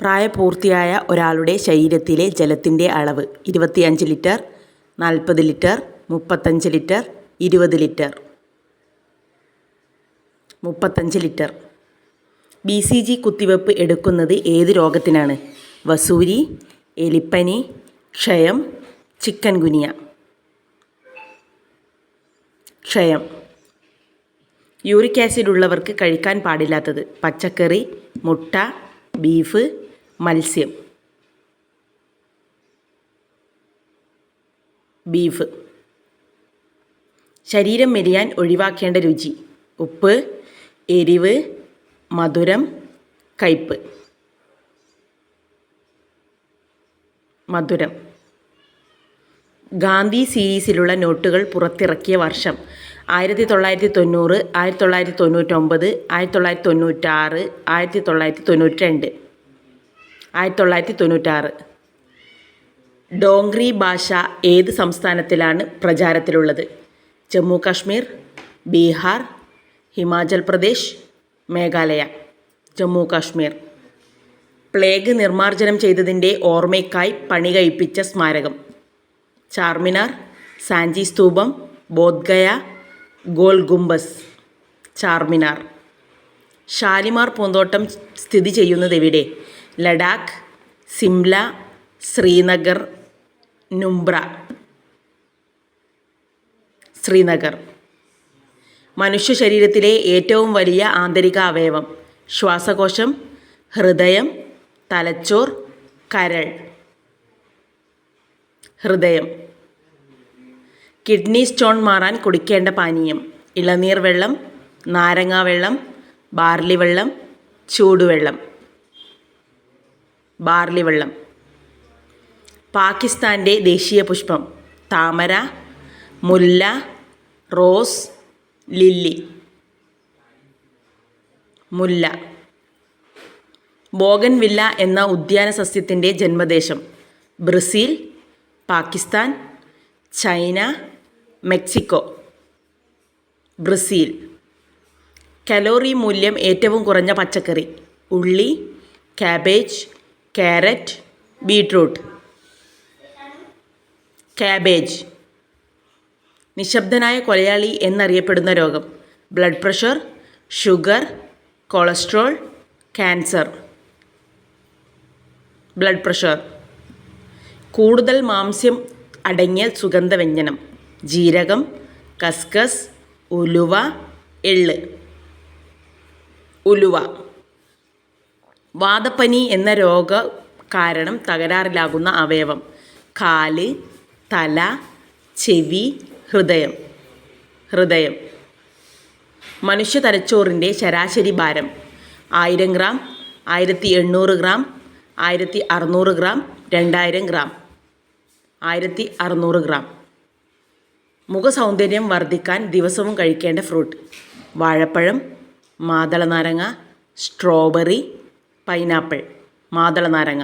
പ്രായപൂർത്തിയായ ഒരാളുടെ ശരീരത്തിലെ ജലത്തിന്റെ അളവ് ഇരുപത്തിയഞ്ച് ലിറ്റർ നാൽപ്പത് ലിറ്റർ മുപ്പത്തഞ്ച് ലിറ്റർ ഇരുപത് ലിറ്റർ. മുപ്പത്തഞ്ച് ലിറ്റർ. ബി സി ജി കുത്തിവെപ്പ് എടുക്കുന്നത് ഏത് രോഗത്തിനാണ്? വസൂരി എലിപ്പനി ക്ഷയം ചിക്കൻ ഗുനിയ. ക്ഷയം. യൂറിക് ആസിഡ് ഉള്ളവർക്ക് കഴിക്കാൻ പാടില്ലാത്തത് പച്ചക്കറി മുട്ട ബീഫ് മത്സ്യം. ബീഫ്. ശരീരം മെരിയാൻ ഒഴിവാക്കേണ്ട രുചി. ഉപ്പ് എരിവ് മധുരം കയ്പ്പ്. മധുരം. ഗാന്ധി സീരീസിലുള്ള നോട്ടുകൾ പുറത്തിറക്കിയ വർഷം. ആയിരത്തി തൊള്ളായിരത്തി തൊണ്ണൂറ് ആയിരത്തി തൊള്ളായിരത്തി തൊണ്ണൂറ്റൊമ്പത് ആയിരത്തി തൊള്ളായിരത്തി തൊണ്ണൂറ്റാറ് ആയിരത്തി തൊള്ളായിരത്തി തൊണ്ണൂറ്റി രണ്ട് ആയിരത്തി തൊള്ളായിരത്തി തൊണ്ണൂറ്റാറ് ഡോങ്ക്രി ഭാഷ ഏത് സംസ്ഥാനത്തിലാണ് പ്രചാരത്തിലുള്ളത്? ജമ്മു കാശ്മീർ ബീഹാർ ഹിമാചൽ പ്രദേശ് മേഘാലയ. ജമ്മു കാശ്മീർ. പ്ലേഗ് നിർമ്മാർജനം ചെയ്തതിന്റെ ഓർമ്മയ്ക്കായി പണി കഴിപ്പിച്ച സ്മാരകം. ചാർമിനാർ സാഞ്ചി സ്തൂപം ബോധ്ഗയ ഗോൾ ഗുംബസ്. ചാർമിനാർ. ഷാലിമാർ പൂന്തോട്ടം സ്ഥിതി ചെയ്യുന്നത് എവിടെ ലഡാക്ക് സിംല ശ്രീനഗർ നുംബ്ര. ശ്രീനഗർ. മനുഷ്യ ശരീരത്തിലെ ഏറ്റവും വലിയ ആന്തരിക അവയവം. ശ്വാസകോശം ഹൃദയം തലച്ചോർ കരൾ. ഹൃദയം. കിഡ്നി സ്റ്റോൺ മാറാൻ കുടിക്കേണ്ട പാനീയം. ഇളനീർ വെള്ളം നാരങ്ങാ വെള്ളം ബാർലി വെള്ളം ചൂടുവെള്ളം. ബാർലി വെള്ളം പാകിസ്ഥാന്റെ ദേശീയ പുഷ്പം താമര മുല്ല റോസ് ലില്ലി. മുല്ല. ബോഗൻവില്ല എന്ന ഉദ്യാന സസ്യത്തിന്റെ ജന്മദേശം. Brazil Pakistan China Mexico. Brazil. Calorie മൂല്യം ഏറ്റവും കുറഞ്ഞ പച്ചക്കറി. ഉള്ളി കാബേജ് ക്യാരറ്റ് ബീട്രൂട്ട്. ക്യാബേജ്. നിശബ്ദനായ കൊലയാളി എന്നറിയപ്പെടുന്ന രോഗം. Blood pressure sugar cholesterol cancer. Blood pressure. കൂടുതൽ മാംസ്യം അടങ്ങിയ സുഗന്ധവ്യഞ്ജനം. ജീരകം കസ്കസ് ഉലുവ എള്ള്. ഉലുവ. വാദപ്പനി എന്ന രോഗ കാരണം തകരാറിലാകുന്ന അവയവം. കാൽ തല ചെവി ഹൃദയം. ഹൃദയം. മനുഷ്യ തലച്ചോറിന്റെ ശരാശരി ഭാരം ആയിരം ഗ്രാം ആയിരത്തി എണ്ണൂറ് ഗ്രാം ആയിരത്തി അറുന്നൂറ് ഗ്രാം രണ്ടായിരം ഗ്രാം. ആയിരത്തി അറുന്നൂറ് ഗ്രാം. മുഖസൗന്ദര്യം വർദ്ധിക്കാൻ ദിവസവും കഴിക്കേണ്ട ഫ്രൂട്ട്. വാഴപ്പഴം മാതളനാരങ്ങ സ്ട്രോബെറി പൈനാപ്പിൾ മാതളനാരങ്ങ.